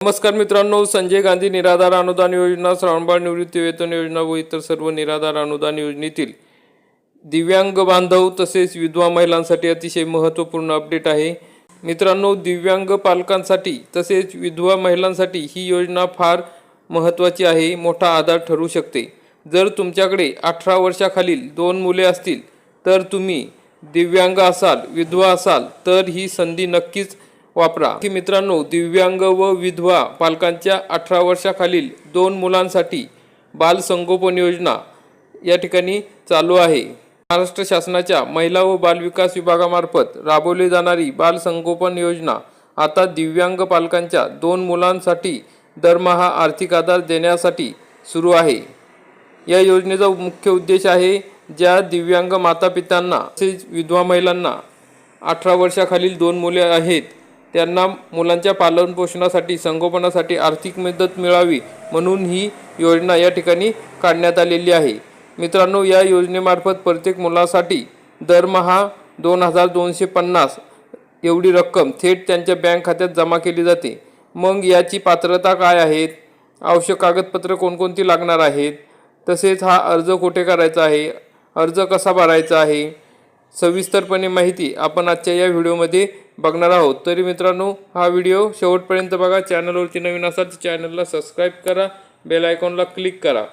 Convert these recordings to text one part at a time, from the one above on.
नमस्कार मित्रांनो संजय गांधी निराधार अनुदान योजना श्रावणबाळ निवृत्ती वेतन योजना व इतर सर्व निराधार अनुदान योजनेतील दिव्यांग बांधव तसेच विधवा महिलांसाठी अतिशय महत्त्वपूर्ण अपडेट आहे. मित्रांनो दिव्यांग पालकांसाठी तसेच विधवा महिलांसाठी ही योजना फार महत्त्वाची आहे मोठा आधार ठरू शकते. जर तुमच्याकडे अठरा वर्षाखालील दोन मुले असतील तर तुम्ही दिव्यांग असाल विधवा असाल तर ही संधी नक्कीच वापरा. की मित्रांनो दिव्यांग व विधवा पालकांच्या अठरा वर्षाखालील दोन मुलांसाठी बालसंगोपन योजना या ठिकाणी चालू आहे. महाराष्ट्र शासनाच्या महिला व बालविकास विभागामार्फत राबवली जाणारी बालसंगोपन योजना आता दिव्यांग पालकांच्या दोन मुलांसाठी दरमहा आर्थिक आधार देण्यासाठी सुरू आहे. या योजनेचा मुख्य उद्देश आहे ज्या दिव्यांग मातापित्यांना तसेच विधवा महिलांना अठरा वर्षाखालील दोन मुले आहेत त्यांना मुलांच्या पालनपोषणासाठी संगोपनासाठी आर्थिक मदत मिळावी म्हणून ही योजना या ठिकाणी काढण्यात आलेली आहे. मित्रांनो या योजनेमार्फत प्रत्येक मुलासाठी दरमहा दोन हजार दोनशे पन्नास एवढी रक्कम थेट त्यांच्या बँक खात्यात जमा केली जाते. मग याची पात्रता काय आहेत? आवश्यक कागदपत्र कोणकोणती लागणार आहेत? तसेच हा अर्ज कुठे करायचा आहे? अर्ज कसा भरायचा आहे? सविस्तरपणे माहिती आपण आजच्या या व्हिडिओमध्ये बघणार आहोत. तरी मित्रांनो हा व्हिडिओ शेवटपर्यंत बघा. चॅनलवरती नवीन असाल तर चॅनलला सबस्क्राईब करा. बेल आयकॉनला क्लिक करा.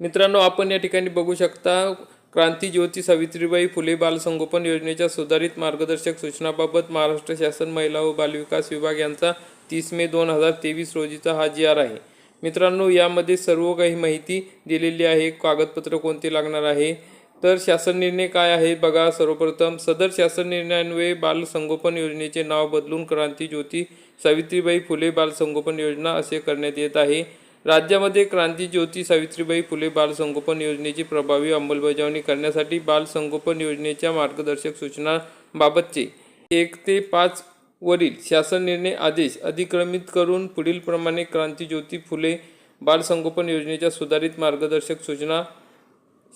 मित्रांनो आपण या ठिकाणी बघू शकता क्रांती ज्योती सावित्रीबाई फुले बालसंगोपन योजनेच्या सुधारित मार्गदर्शक सूचनाबाबत महाराष्ट्र शासन महिला व बालविकास विभाग यांचा तीस मे दोन हजार तेवीस रोजीचा हा जी आर आहे. मित्रांनो यामध्ये सर्व काही माहिती दिलेली आहे. कागदपत्र कोणते लागणार आहे? तर शासन निर्णय काय आहे? बघा सर्वप्रथम सदर शासन निर्णयान्वये बाल संगोपन योजनेचे नाव बदलून क्रांती ज्योती सावित्रीबाई फुले बाल संगोपन योजना असे करण्यात येत आहे. राज्यामध्ये क्रांती ज्योती सावित्रीबाई फुले बाल संगोपन योजनेची प्रभावी अंमलबजावणी करण्यासाठी बाल संगोपन योजनेच्या मार्गदर्शक सूचनाबाबतचे एक ते पाच वरील शासन निर्णय आदेश अधिक्रमित करून पुढीलप्रमाणे क्रांती ज्योती फुले बालसंगोपन योजनेच्या सुधारित मार्गदर्शक सूचना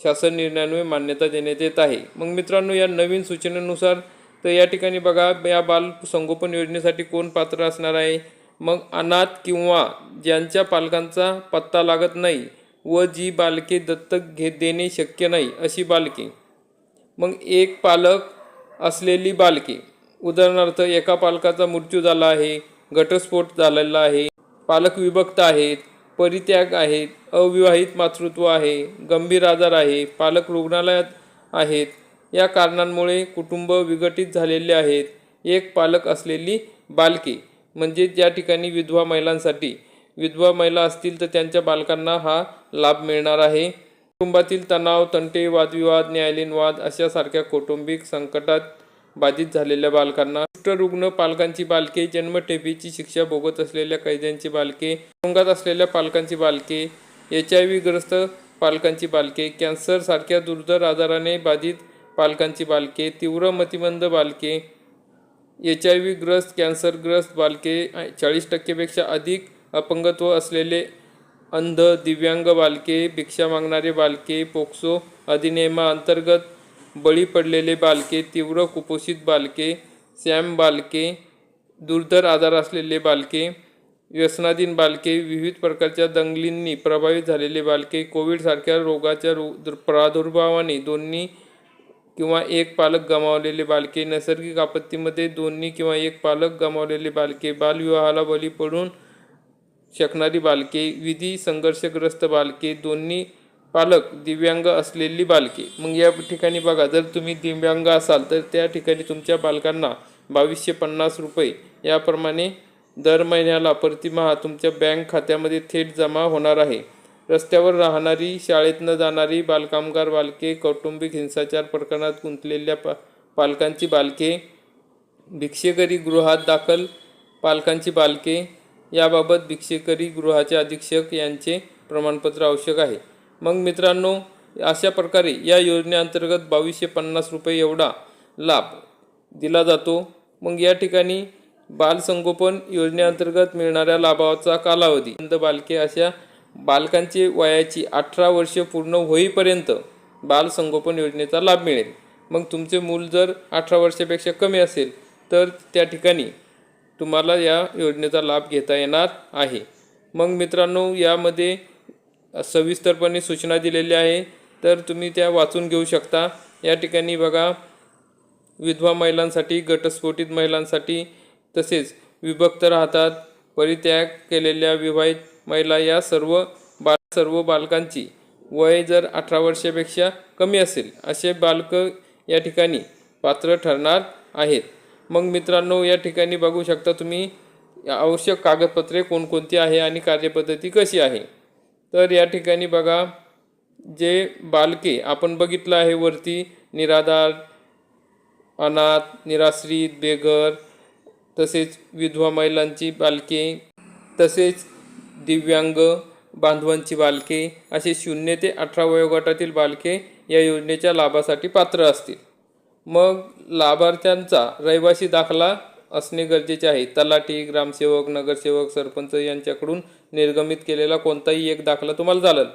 शासन निर्णयान्वये मान्यता देण्यात येत आहे. मग मित्रांनो या नवीन सूचनेनुसार तर या ठिकाणी बघा या बाल संगोपन योजनेसाठी कोण पात्र असणार आहे? मग अनाथ किंवा ज्यांच्या पालकांचा पत्ता लागत नाही व जी बालके दत्तक घे देणे शक्य नाही अशी बालके. मग एक पालक असलेली बालके. उदाहरणार्थ एका पालकाचा मृत्यू झाला आहे घटस्फोट झालेला आहे पालक विभक्त आहेत परित्याग आहेत अविवाहित मातृत्व आहे गंभीर आजार आहे पालक रुग्णालयात आहेत. या कारणांमुळे कुटुंब विघटित झालेले आहेत. एक पालक असलेली बालके म्हणजे ज्या ठिकाणी विधवा महिलांसाठी विधवा महिला असतील तर त्यांच्या बालकांना हा लाभ मिळणार आहे. कुटुंबातील तणाव तंटे वादविवाद न्यायालयीन वाद अशासारख्या कौटुंबिक संकटात बाधित झालेल्या बालकांना कुष्ठरुग्ण पालकांची बालके जन्मठेपीची शिक्षा भोगत असलेल्या कैद्यांची बालके तुरुंगात असलेल्या पालकांची बालके एच आय व्ही ग्रस्त पालकांची बालके कॅन्सरसारख्या दुर्धर आजाराने बाधित पालकांची बालके तीव्र मतिमंद बालके एच आय व्ही ग्रस्त कॅन्सरग्रस्त बालके चाळीस टक्केपेक्षा अधिक अपंगत्व असलेले अंध दिव्यांग बालके भिक्षा मागणारे बालके पोक्सो अधिनियमाअंतर्गत बळी पडलेले बालके तीव्र कुपोषित बालके सॅम बालके दुर्धर आजार असलेले बालके व्यसनाधीन बालके विविध प्रकारच्या दंगलींनी प्रभावित झालेले बालके कोविडसारख्या रोगाच्या रो प्रादुर्भावाने दोन्ही किंवा एक पालक गमावलेले बालके नैसर्गिक आपत्तीमध्ये दोन्ही किंवा एक पालक गमावलेले बालके बालविवाहाला बळी पडून शकणारी बालके विधी संघर्षग्रस्त बालके दोन्ही पालक दिव्यांग असलेली बालके. मग या ठिकाणी बघा जर तुम्ही दिव्यांग असाल तर त्या ठिकाणी तुमच्या बालकांना बावीसशे पन्नास रुपये. याप्रमाणे दर महिन्याला प्रतिमाहा तुमच्या बँक खात्यामध्ये थेट जमा होणार आहे. रस्त्यावर राहणारी शाळेत न जाणारी बालकामगार बालके कौटुंबिक हिंसाचार प्रकरणात गुंतलेल्या पा पालकांची बालके भिक्षेकरी गृहात दाखल पालकांची बालके याबाबत भिक्षेकरी गृहाचे अधीक्षक यांचे प्रमाणपत्र आवश्यक आहे. मग मित्रांनो अशा प्रकारे या योजनेअंतर्गत बावीसशे पन्नास रुपये एवढा लाभ दिला जातो. मग या ठिकाणी बालसंगोपन योजनेअंतर्गत मिळणाऱ्या लाभाचा कालावधी. अंध बालके अशा बालकांची वयाची अठरा वर्ष पूर्ण होईपर्यंत बालसंगोपन योजनेचा लाभ मिळेल. मग तुमचे मूल जर अठरा वर्षापेक्षा कमी असेल तर त्या ठिकाणी तुम्हाला या योजनेचा लाभ घेता येणार आहे. मग मित्रांनो यामध्ये सविस्तरपणे सूचना दिलेल्या आहे तर तुम्ही त्या वाचून घेऊ शकता. या ठिकाणी बघा विधवा महिलांसाठी घटस्फोटित महिलांसाठी तसेच विभक्त राहतात. परित्याग केलेल्या विवाहित महिला या सर्व बाल सर्व बालकांची वय जर अठरा वर्षापेक्षा कमी असेल असे बालक या ठिकाणी पात्र ठरणार आहेत. मग मित्रांनो या ठिकाणी बघू शकता तुम्ही आवश्यक कागदपत्रे कोणकोणती आहे आणि कार्यपद्धती कशी आहे. तर या ठिकाणी बघा जे बालके आपण बघितलं आहे वरती निराधार अनाथ निराश्रित बेघर तसेच विधवा महिलांची बालके तसेच दिव्यांग बांधवांची बालके असे शून्य ते अठरा वयोगटातील बालके या योजनेच्या लाभासाठी पात्र असतील. मग लाभार्थ्यांचा रहिवासी दाखला असणे गरजेचे आहे. तलाठी ग्रामसेवक नगरसेवक सरपंच यांच्याकडून निर्गमित केलेला कोणताही एक दाखला तुम्हाला चालेल.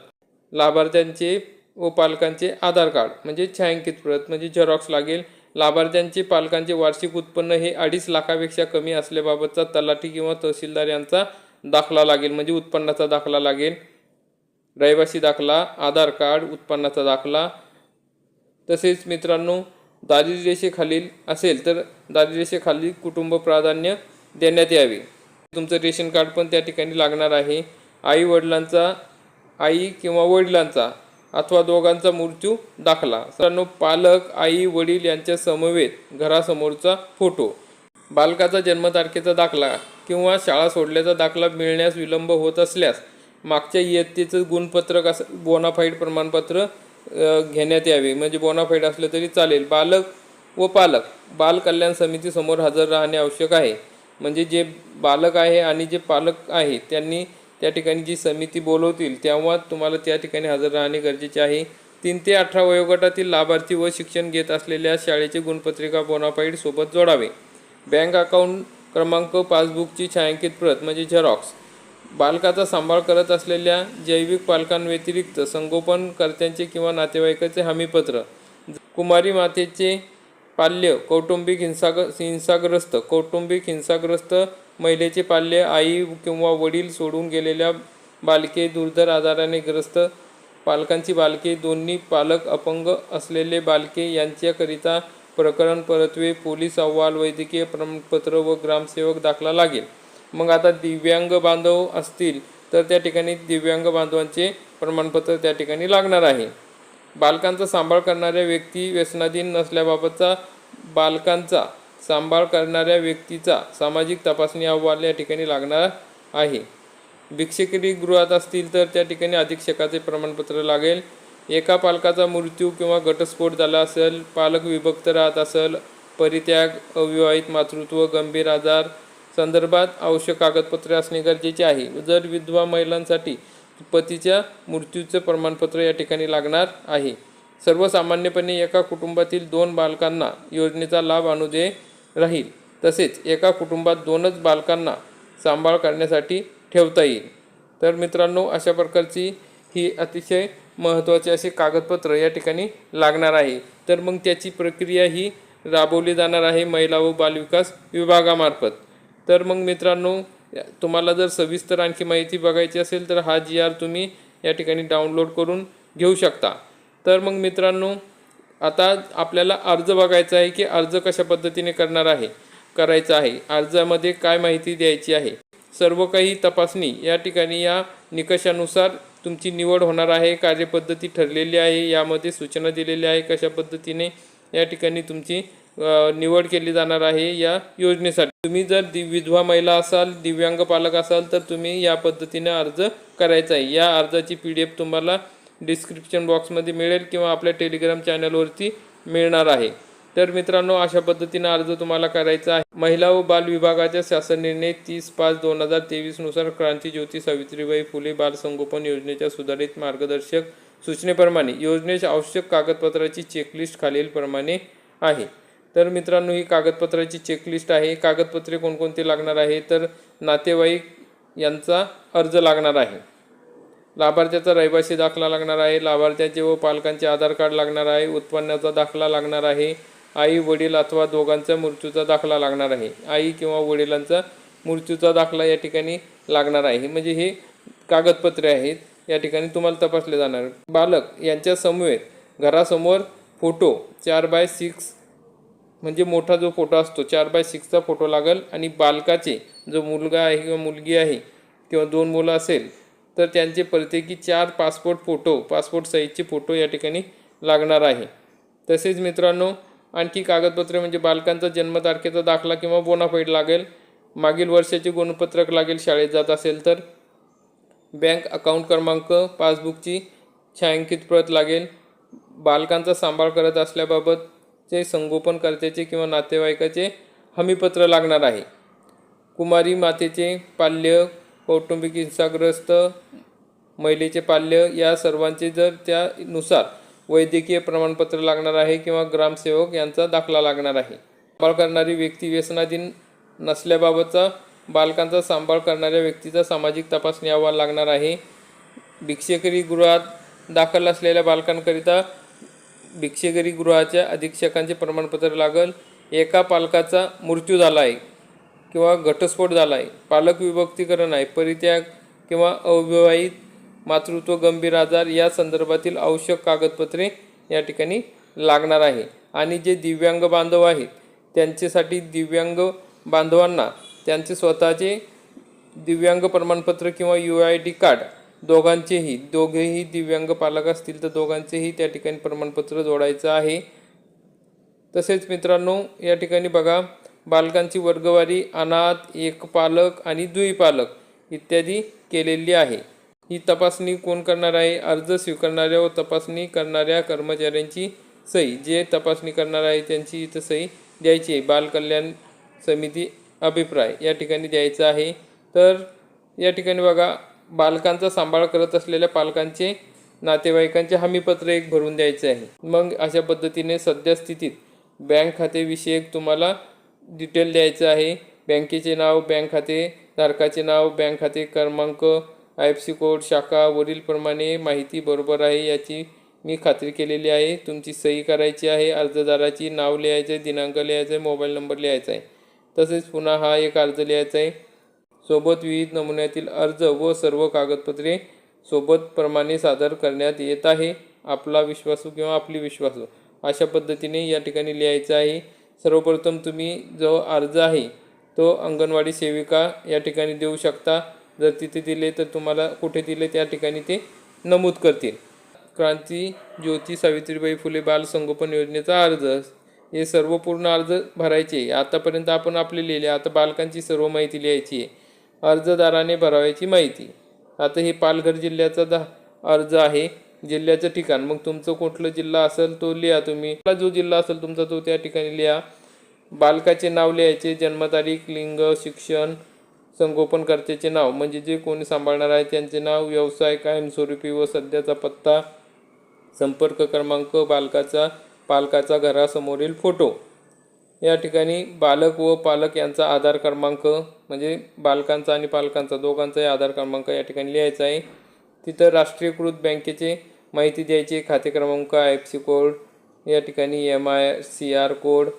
लाभार्थ्यांचे व पालकांचे आधार कार्ड म्हणजे छायांकित प्रत म्हणजे झेरॉक्स लागेल. लाभार्थ्यांचे पालकांचे वार्षिक उत्पन्न हे अडीच लाखापेक्षा कमी असल्याबाबतचा तलाठी किंवा तहसीलदार यांचा दाखला लागेल म्हणजे उत्पन्नाचा दाखला लागेल. रहिवासी दाखला आधार कार्ड उत्पन्नाचा दाखला. तसेच मित्रांनो दारिद्र्यरेषेखालील असेल तर दारिद्र्यरेषेखाली कुटुंब प्राधान्य देण्यात यावे. तुमचं रेशन कार्ड पण त्या ठिकाणी लागणार आहे. आई वडिलांचा आई किंवा वडिलांचा अथवा दोघांचा मृत्यू दाखला. मित्रांनो पालक आई वडील यांच्या समवेत घरासमोरचा फोटो. बालकाचा जन्मतारखेचा दाखला किंवा शाळा सोडल्याचा दाखला मिळण्यास विलंब होत असल्यास मागच्या इयत्तेचं गुणपत्रक असं बोनाफाईड प्रमाणपत्र घेण्यात यावे. म्हणजे बोनाफाईड असलं तरी चालेल. बालक व पालक बाल कल्याण समितीसमोर हजर राहणे आवश्यक आहे. म्हणजे जे बालक आहे आणि जे पालक आहे त्यांनी त्या ठिकाणी जी समिती बोलवतील तेव्हा तुम्हाला त्या ठिकाणी हजर राहणे गरजेचे आहे. तीन ते अठरा वयोगटातील लाभार्थी व शिक्षण घेत असलेल्या शाळेचे गुणपत्रिका बोनाफाईड सोबत जोडावे. बँक अकाउंट क्रमांक पासबुकची छायांकित प्रत म्हणजे झेरॉक्स बालकाचा सांभाळ करत असलेल्या जैविक पालकांव्यतिरिक्त संगोपनकर्त्यांचे किंवा नातेवाईकाचे हमीपत्र. कुमारी मातेचे पाल्य कौटुंबिक हिंसाग हिंसाग्रस्त कौटुंबिक हिंसाग्रस्त महिलेचे पाल्य आई किंवा वडील सोडून गेलेल्या बालके दुर्धर आजाराने ग्रस्त पालकांची बालके दोन्ही पालक अपंग असलेले बालके यांच्याकरिता प्रकरण परतवे पोलीस अहवाल वैद्यकीय प्रमाणपत्र व ग्रामसेवक दाखला लागेल. मग आता दिव्यांग बांधव असतील तर त्या ठिकाणी दिव्यांग बांधवांचे प्रमाणपत्र त्या ठिकाणी लागणार आहे. बालकांचा सांभाळ करणाऱ्या व्यक्ती व्यसनाधीन नसल्याबाबतचा बालकांचा सांभाळ करणाऱ्या व्यक्तीचा सामाजिक तपासणी अहवाल या ठिकाणी लागणार आहे. भिक्षेकरी गृहात असतील तर त्या ठिकाणी अधीक्षकाचे प्रमाणपत्र लागेल. एका पालकाचा मृत्यू किंवा घटस्फोट झाला असेल पालक विभक्त राहत असेल परित्याग अविवाहित मातृत्व गंभीर आजार संदर्भात आवश्यक कागदपत्रे असणे गरजेचे आहे. जर विधवा महिलांसाठी पतीच्या मृत्यूचं प्रमाणपत्र या ठिकाणी लागणार आहे. सर्वसामान्यपणे एका कुटुंबातील दोन बालकांना योजनेचा लाभ अनुदे राहील. तसेच एका कुटुंबात दोनच बालकांना सांभाळ करण्यासाठी ठेवता येईल. तर मित्रांनो अशा प्रकारची ही अतिशय महत्त्वाची असे कागदपत्र या ठिकाणी लागणार आहे. तर मग त्याची प्रक्रिया ही राबवली जाणार आहे महिला व बालविकास विभागामार्फत. तर मग मित्रांनो तुम्हाला जर सविस्तर आणखी माहिती बघायची असेल तर हा जी आर तुम्ही या ठिकाणी डाउनलोड करून घेऊ शकता. तर मग मित्रांनो आता आपल्याला अर्ज बघायचा आहे की अर्ज कशा पद्धतीने करणार आहे करायचा आहे. अर्जामध्ये काय माहिती द्यायची आहे? सर्व काही तपासणी या ठिकाणी या निकषानुसार तुमची निवड होणार आहे कार्यपद्धती ठरलेली आहे यामध्ये सूचना दिलेल्या आहे कशा पद्धतीने या ठिकाणी तुमची निवड केली जाणार आहे या योजनेसाठी. तुम्ही जर दि विधवा महिला असाल दिव्यांग पालक असाल तर तुम्ही या पद्धतीने अर्ज करायचा आहे. या अर्जाची पी डी एफ तुम्हाला डिस्क्रिप्शन बॉक्समध्ये मिळेल किंवा आपल्या टेलिग्राम चॅनलवरती मिळणार आहे. तर मित्रांनो अशा पद्धतीने अर्ज तुम्हाला करायचा आहे. महिला व बाल विभागाच्या शासन निर्णय तीस पाच दोन हजार तेवीसनुसार क्रांती ज्योती सावित्रीबाई फुले बाल संगोपन योजनेच्या सुधारित मार्गदर्शक सूचनेप्रमाणे योजनेच्या आवश्यक कागदपत्राची चेकलिस्ट खालीलप्रमाणे आहे. तर मित्रांनो ही कागदपत्राची चेकलिस्ट आहे. कागदपत्रे कोणकोणती लागणार आहे? तर नातेवाईक यांचा अर्ज लागणार आहे. लाभार्थ्याचा रहिवासी दाखला लागणार आहे. लाभार्थ्याचे व पालकांचे आधार कार्ड लागणार आहे. उत्पन्नाचा दाखला लागणार आहे. आई वडील अथवा दोघांचा मृत्यूचा दाखला लागणार आहे. आई किंवा वडिलांचा मृत्यूचा दाखला या ठिकाणी लागणार आहे. म्हणजे हे कागदपत्रे आहेत. या ठिकाणी तुम्हाला तपासले जाणार. बालक यांच्या समवेत घरासमोर फोटो चार बाय सिक्स म्हणजे मोठा जो फोटो असतो चार बाय सिक्सचा फोटो लागेल आणि बालकाचे जो मुलगा आहे किंवा मुलगी आहे किंवा दोन मुलं असेल तर त्यांचे प्रत्येकी चार पासपोर्ट फोटो पासपोर्ट साईजचे फोटो या ठिकाणी लागणार आहे. तसेच मित्रांनो आणखी कागदपत्रे म्हणजे बालकांचा जन्मतारखेचा दाखला किंवा बोनाफाईड लागेल मागील वर्षाचे गुणपत्रक लागेल शाळेत जात असेल तर. बँक अकाउंट क्रमांक पासबुकची छायांकित प्रत लागेल. बालकांचा सांभाळ करत असल्याबाबत चे संगोपनकर्त्याचे किंवा नातेवाईकाचे हमीपत्र लागणार आहे. कुमारी मातेचे पाल्य कौटुंबिक हिंसाग्रस्त महिलेचे पाल्य या सर्वांचे जर त्यानुसार वैद्यकीय प्रमाणपत्र लागणार आहे किंवा ग्रामसेवक यांचा दाखला लागणार आहे. सांभाळ करणारी व्यक्ती व्यसनाधीन नसल्याबाबतचा बालकांचा सांभाळ करणाऱ्या व्यक्तीचा सामाजिक तपासणी अहवाल लागणार आहे. भिक्षेकरी गृहात दाखल असलेल्या बालकांकरिता भिक्षेकरी गृहाच्या अधीक्षकांचे प्रमाणपत्र लागल एका पालकाचा मृत्यू झाला आहे किंवा घटस्फोट झाला आहे पालक विभक्तीकरण आहे परित्याग किंवा अविवाहित मातृत्व गंभीर आजार या संदर्भातील आवश्यक कागदपत्रे या ठिकाणी लागणार आहे. आणि जे दिव्यांग बांधव आहेत त्यांच्यासाठी दिव्यांग बांधवांना त्यांचे स्वतःचे दिव्यांग प्रमाणपत्र किंवा यू आय डी कार्ड दोघांचेही दोघेही दिव्यांग पालक असतील तर दोघांचेही त्या ठिकाणी प्रमाणपत्र जोडायचं आहे. तसेच मित्रांनो या ठिकाणी बघा बालकांची वर्गवारी अनाथ एक पालक आणि द्विपालक इत्यादी केलेली आहे. ही तपासणी कोण करणार आहे? अर्ज स्वीकारणाऱ्या व तपासणी करणाऱ्या कर्मचाऱ्यांची सही. जे तपासणी करणार आहे त्यांची इथं सही द्यायची आहे. बालकल्याण समिती अभिप्राय या ठिकाणी द्यायचा आहे. तर या ठिकाणी बघा बालकांचा सांभाळ करत असलेल्या पालकांचे नातेवाईकांचे हमीपत्र एक भरून द्यायचे आहे. मग अशा पद्धतीने सद्यस्थितीत बँक खातेविषयक तुम्हाला डिटेल द्यायचं आहे. बँकेचे नाव बँक खाते धारकाचे नाव बँक खाते क्रमांक आय एफ सी कोड शाखा वरीलप्रमाणे माहिती बरोबर आहे याची मी खात्री केलेली आहे. तुमची सही करायची आहे. अर्जदाराची नाव लिहायचं आहे दिनांक लिहायचं आहे मोबाईल नंबर लिहायचा आहे तसेच पुन्हा हा एक अर्ज लिहायचा आहे सोबत विविध नमुन्यातील अर्ज व सर्व कागदपत्रे सोबत प्रमाणे सादर करण्यात येत आहे. आपला विश्वासू किंवा आपली विश्वासू. अशा पद्धतीने या ठिकाणी लिहायचं आहे. सर्वप्रथम तुम्ही जो अर्ज आहे तो अंगणवाडी सेविका या ठिकाणी देऊ शकता. जर तिथे दिले तर तुम्हाला कुठे दिले त्या ठिकाणी ते नमूद करतील. क्रांती ज्योती सावित्रीबाई फुले बाल संगोपन योजनेचा अर्ज. हे सर्व पूर्ण अर्ज भरायचे आहे. आतापर्यंत आपण आपले लिहिले. आता बालकांची सर्व माहिती लिहायची आहे. अर्जदाराने भरावायची माहिती. आता हे पालघर जिल्ह्याचा दा अर्ज आहे. जिल्ह्याचं ठिकाण. मग तुमचं कुठलं जिल्हा असेल तो लिहा तुम्ही. जो जिल्हा असेल तुमचा तो त्या ठिकाणी लिहा. बालकाचे नाव लिहायचे. जन्मतारीख लिंग शिक्षण संगोपनकर्त्याचे नाव. म्हणजे जे कोणी सांभाळणार आहे त्यांचे नाव व्यवसाय कायमस्वरूपी व सध्याचा पत्ता संपर्क क्रमांक बालकाचा पालकाचा घरासमोरील फोटो. या ठिकाणी बालक व पालक यांचा आधार क्रमांक म्हणजे बालकांचा आणि पालकांचा दोघांचाही आधार क्रमांक या ठिकाणी लिहायचा आहे. तिथं राष्ट्रीयकृत बँकेचे माहिती द्यायची खाते क्रमांक आय एफ सी कोड या ठिकाणी M I C R code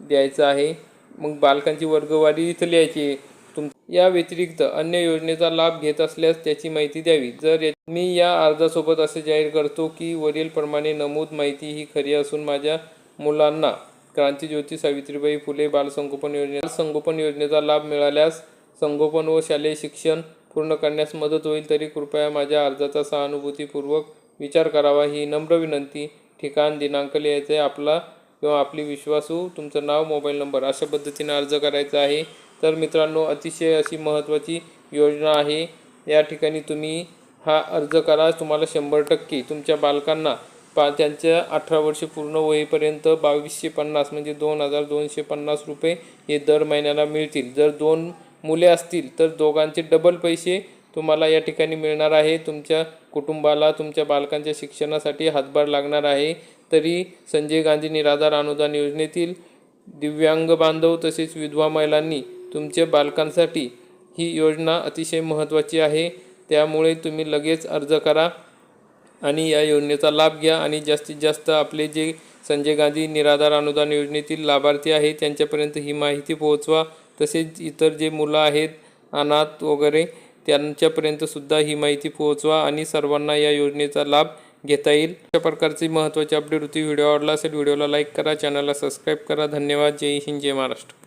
द्यायचा आहे. मग बालकांची वर्गवारी इथं लिहायची तुम या व्यतिरिक्त अन्य योजनेचा लाभ घेत असल्यास त्याची माहिती द्यावी. जर मी या अर्जासोबत असे जाहीर करतो की वरीलप्रमाणे नमूद माहिती ही खरी असून माझ्या मुलांना क्रांतीज्योती सावित्रीबाई फुले बालसंगोपन योजने संगोपन योजनेचा लाभ मिळाल्यास संगोपन व शालेय शिक्षण पूर्ण करण्यास मदत होईल. तरी कृपया माझ्या अर्जाचा सहानुभूतीपूर्वक विचार करावा. ही नम्र विनंती. ठिकाण दिनांक लिहायचे आहे आपला किंवा आपली विश्वासू. तुमचं नाव मोबाईल नंबर अशा पद्धतीने अर्ज करायचा आहे. तर मित्रांनो अतिशय अशी महत्त्वाची योजना आहे. या ठिकाणी तुम्ही हा अर्ज करा. तुम्हाला शंभर टक्के तुमच्या बालकांना पा त्यांच्या अठरा वर्ष पूर्ण होईपर्यंत बावीसशे पन्नास म्हणजे दोन हजार दोनशे पन्नास रुपये हे दर महिन्याला मिळतील. जर दोन मुले असतील तर दोघांचे डबल पैसे तुम्हाला या ठिकाणी मिळणार आहे. तुमच्या कुटुंबाला तुमच्या बालकांच्या शिक्षणासाठी हातभार लागणार आहे. तरी संजय गांधी निराधार अनुदान योजनेतील दिव्यांग बांधव तसेच विधवा महिलांनी तुमच्या बालकांसाठी ही योजना अतिशय महत्त्वाची आहे. त्यामुळे तुम्ही लगेच अर्ज करा. आणि या योजनेचा लाभ घ्या आणि जास्तीत जास्त आपले जे संजय गांधी निराधार अनुदान योजनेतील लाभार्थी आहेत त्यांच्यापर्यंत ही माहिती पोहोचवा. तसेच इतर जे मुलं आहेत अनाथ वगैरे त्यांच्यापर्यंतसुद्धा ही माहिती पोहोचवा आणि सर्वांना या योजनेचा लाभ घेता येईल. अशा प्रकारची महत्त्वाची अपडेट होती. व्हिडिओ आवडला असेल व्हिडिओला लाईक करा चॅनलला सबस्क्राईब करा. धन्यवाद. जय हिंद जय महाराष्ट्र.